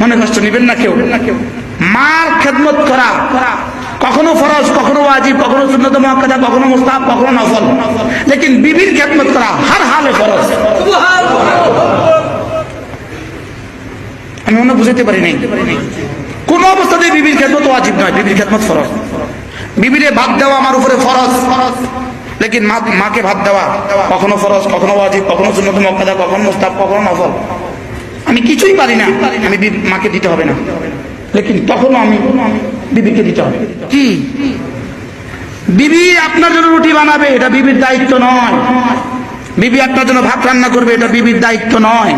মনে কষ্ট নিবেন না কেউ। মার খেদমত করা, কখনো ফরজ, কখনো ওয়াজিব, কখনো সুন্নত মুআক্কাদা, কখনো মুস্তাহাব, কখনো নফল। লেকিন বিবির খেদমত করা, হর হালে ফরজ। আমি মনে বুঝাতে পারি নাই। কোন অবস্থাতে বিবির খেদমত ওয়াজিব নয়, বিবির খেদমত ফরজ। বিবিরে ভাত দেওয়া আমার উপরে ফরজ। লেকিন মা, মাকে ভাত দেওয়া, কখনো ফরজ, কখনো ওয়াজিব, কখনো সুন্নত মুআক্কাদা, কখনো মুস্তাহাব, কখনো নফল। আমি কিছুই পারি না। আমি মাকে দিতে হবে না। লেকিন তখনও আমি বিবিকে দিতে হবে। কি? বিবি আপনার জন্য রুটি বানাবে, এটা বিবির দায়িত্ব নয়। বিবি আপনার জন্য ভাত রান্না করবে, এটা বিবির দায়িত্ব নয়।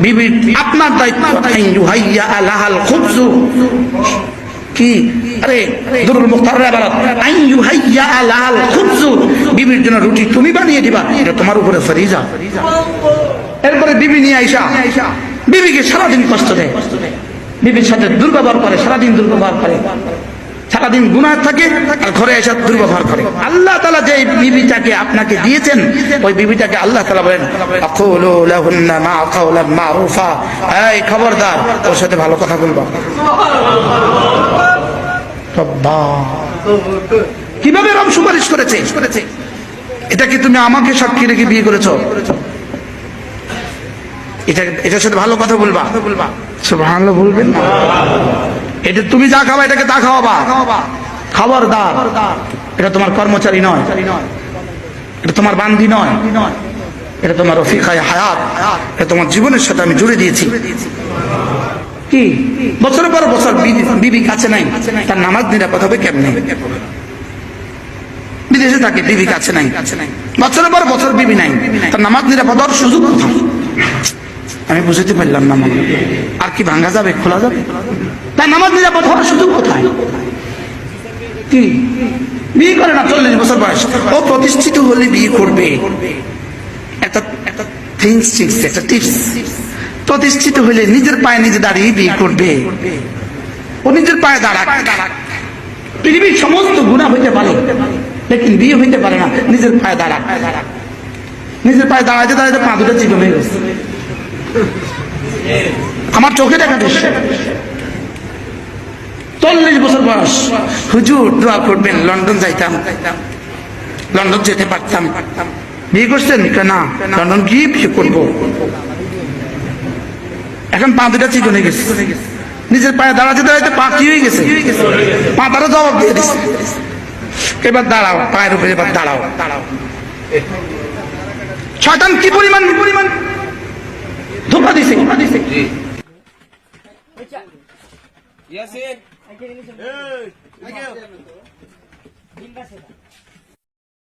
বিবি আপনার দায়িত্ব। কি? আরে, দুরুল ইবারত আইন ইউহাইয়া আলাহাল খুবজু। বিবির জন্য রুটি তুমি বানিয়ে দিবা, এটা তোমার উপরে ফরিজা। এরপরে বিবি নিয়ে আইসা। বিবিকে সারাদিন কষ্ট দেয়। বিবির সাথে দুর্ব্যবহার করে, সারাদিন দুর্ব্যবহার করে। সারাদিন গুনাহ থাকে আর ঘরে এসে দুর্ব্যবহার করে। আল্লাহ তালা যে বিবিটাকে আপনাকে দিয়েছেন, ওই বিবিটাকে আল্লাহ তালা বলেন এই খবরদার, ওর সাথে ভালো কথা বলবা। কীভাবে রব সুপারিশ করেছে? এটা কি তুমি আমাকে সাক্ষী রেখে বিয়ে করেছ? এটা এটার সাথে ভালো কথা বলবা। সুবহানাল্লাহ বলবেন না। এটা তুমি যা খাবা এটাকে তা খাওয়াবা। খাবারদার এটা তোমার কর্মচারী নয়। এটা তোমার বান্ধি নয়। এটা তোমার রফিকায় হায়াত। এটা তোমার জীবনের সাথে আমি জুড়ে দিয়েছি। কি? বছরের পর বছর বিবি- বিবি কাছে নাই। তার নামাজ নিরাপদ হবে কেমনে? বিদেশে থাকে বিবি কাছে নাই। বছরের পর বছর বিবি নাই। তার নামাজ নিরাপদ হওয়ার সুযোগ কোথায়? আমি বুঝতে পারলাম না মনে। আর কি ভাঙ্গা যাবে, খোলা যাবে? তার নামাজ নিরাপদ হওয়ার সুযোগ কোথায়? কি? বিয়ে করে না, চল্লিশ বছর বয়স। ও প্রতিষ্ঠিত হলে বিয়ে করবে। প্রতিষ্ঠিত হলে নিজের পায়ে নিজে দাঁড়িয়ে বিয়ে করবে। ও নিজের পায়ে দাঁড়াক। পৃথিবীর সমস্ত গুণা হইতে পারে, লেকিন বিয়ে হইতে পারে না, নিজের পায়ে দাঁড়াক। নিজের পায়ে দাঁড়াইতে দাঁড়াইতে পা দুটো চিকন হয়ে গেছে আমার চোখে দেখা দৃশ্য চল্লিশ বছর বয়স। হুজুর, দোয়া করবেন, লন্ডন যাইতাম। লন্ডন যেতে পারতাম। বিয়ে করছেন? না? লন্ডন গিয়ে বিয়ে করব? এখন পা দুটা চিকন হয়ে গেছে। নিজের পায়ে দাঁড়াতে দাঁড়াইতে পা কি হয়ে গেছে? পা তারও জবাব দিয়ে দিচ্ছে এবার দাঁড়াও, পায়ের উপরে এবার দাঁড়াও দাঁড়াও। শয়তান কি পরিমাণ পরিমাণ ধোকা দিছে ইয়াসিন